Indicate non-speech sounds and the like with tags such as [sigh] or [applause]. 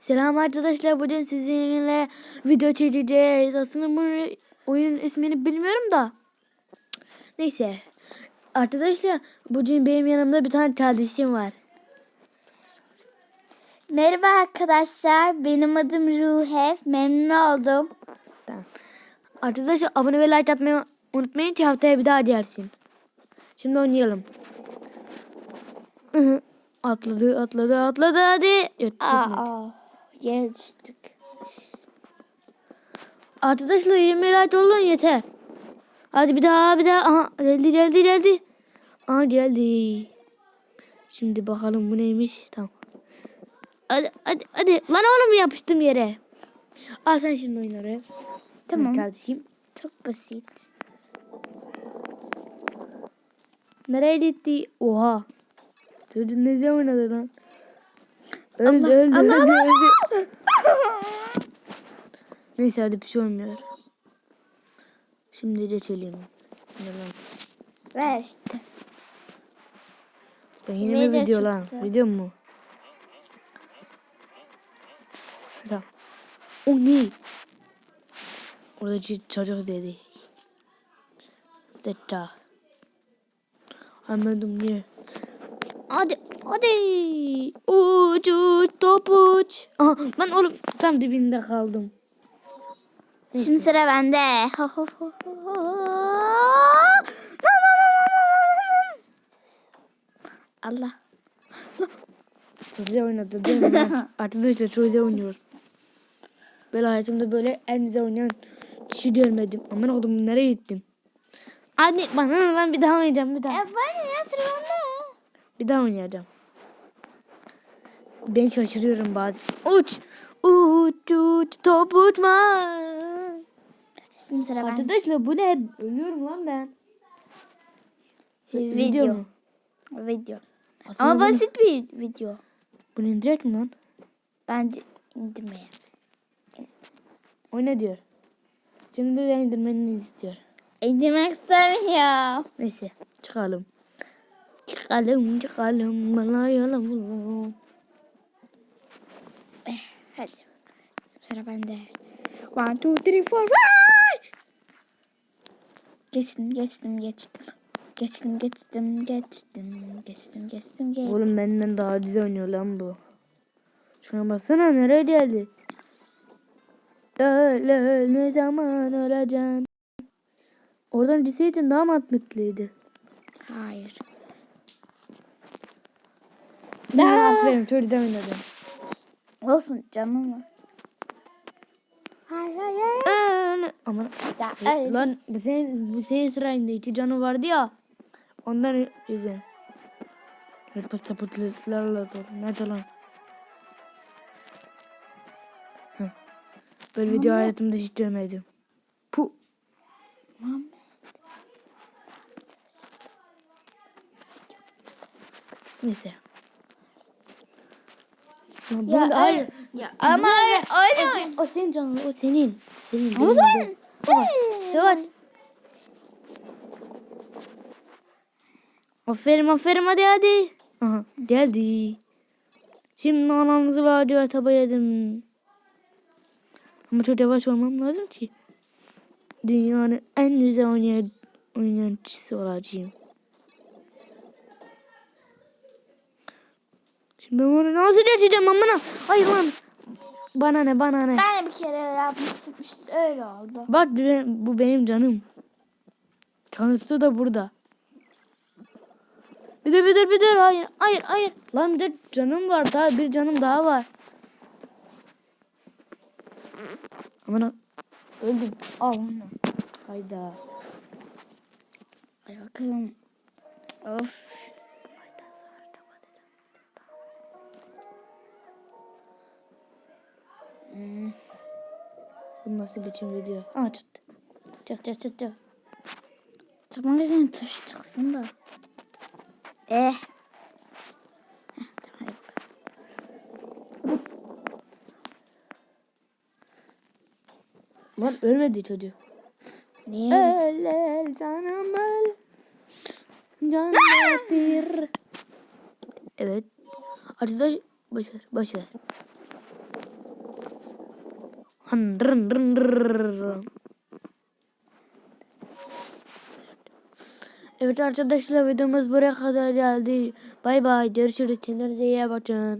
Selam arkadaşlar. Bugün sizinle video çekeceğiz. Aslında bu oyunun ismini bilmiyorum da. Neyse. Arkadaşlar bugün benim yanımda bir tane kardeşim var. Merhaba arkadaşlar. Benim adım Ruhef. Memnun oldum. Tamam. Arkadaşlar abone ve like atmayı unutmayın ki haftaya bir daha gelsin. Şimdi oynayalım. Atladı atladı atladı hadi. Yok, gitmedi. Aa, düştük. Arkadaşlar 20 like olun yeter. Hadi bir daha bir daha. Aha geldi geldi geldi. Aha geldi. Şimdi bakalım bu neymiş. Tamam. Hadi hadi hadi. Lan oğlum yapıştım yere. Al sen şimdi oyunları. Tamam. Kardeşim. Çok basit. Nereye gitti? Oha. Çocuk ne zaman oynadı lan? Öldü Allah, öldü Allah, öldü Allah, öldü. Neyse hadi bir şey olmuyor. Şimdi geçelim. Ver işte. Ben yeni bir Video video lan. çıktı. Video mu? Tamam. O ne? Oradaki çocuk dedi. Detta. Anladım niye? Hadi hadi. Uç 3. Aha, ben oğlum tam dibinde kaldım. Şimdi sıra bende. Allah. Güzel oynadı değil mi? [laughs] Arkadaşlar çok güzel oynuyor. Ben hayatımda böyle en güzel oynayan kişi görmedim. Aman oğlum nereye gittim? Anne bana ben bir daha oynayacağım bir daha. E, ben ya sıra Bir daha oynayacağım. Ben şaşırıyorum bazen. Uç. Uç uç top uçma. Şimdi sıra bende. Arkadaşlar bu ne? Ölüyorum lan ben. Video. mu? Video. Aslında Ama bunu- basit bir video. Bunu indirek mi lan? Bence indirmeye. Oyna diyor. Şimdi de indirmeni istiyor. İndirmek istemiyorum. Neyse çıkalım. Çıkalım çıkalım bana yalan. Hadi. Sıra bende. One, two, three, four, five. Geçtim, geçtim, geçtim. Geçtim, geçtim, geçtim, geçtim, geçtim, geçtim. Oğlum benden daha güzel oynuyor lan bu. Şuna baksana nereye geldi? Öyle ne zaman öleceksin? Oradan gitseydin daha mantıklıydı. Hayır. Aa! Aferin güzel oynadın. Olsun canım var. Hayır, hayır, hayır. Aman Ya, öyle. lan bu senin, bu senin sırayında iki canı vardı ya. Ondan yüzden. Hırpas sapıtlıklarla dolu. Nerede lan? Heh. Böyle video hayatımda hiç görmedim. Puh. Muhammed. Neyse. Ya, bu Ya, hayır. Ya, ama öyle öyle. O senin canın, o senin. Senin. O benim zaman işte var. Aferin aferin hadi hadi. Aha geldi. Şimdi ananızı lacivert yedim. Ama çok yavaş olmam lazım ki. Dünyanın en güzel oynayan, oynayan kişisi olacağım. Şimdi ben bunu nasıl geçeceğim amına? Hayır lan. Bana ne bana ne. Ben de bir kere öyle yapmıştım. İşte öyle oldu. Bak bu benim, canım. Kanıtı da burada. Bir dur bir dur bir dur. Hayır hayır hayır. Lan bir de canım var daha bir canım daha var. Aman öldüm. Al onu. Hayda. Hadi bakalım. Of. Bu nasıl biçim video? Aa çıktı. Çık çık çık çık. Çıkmak için tuş çıksın da. Eh. Tamam. Lan ölmedi çocuk. Niye? Öl öl canım öl. Cannetir. [laughs] Evet. Arkadaş boşver boşver. Evet arkadaşlar videomuz buraya kadar geldi. Bay bay görüşürüz. Kendinize iyi bakın.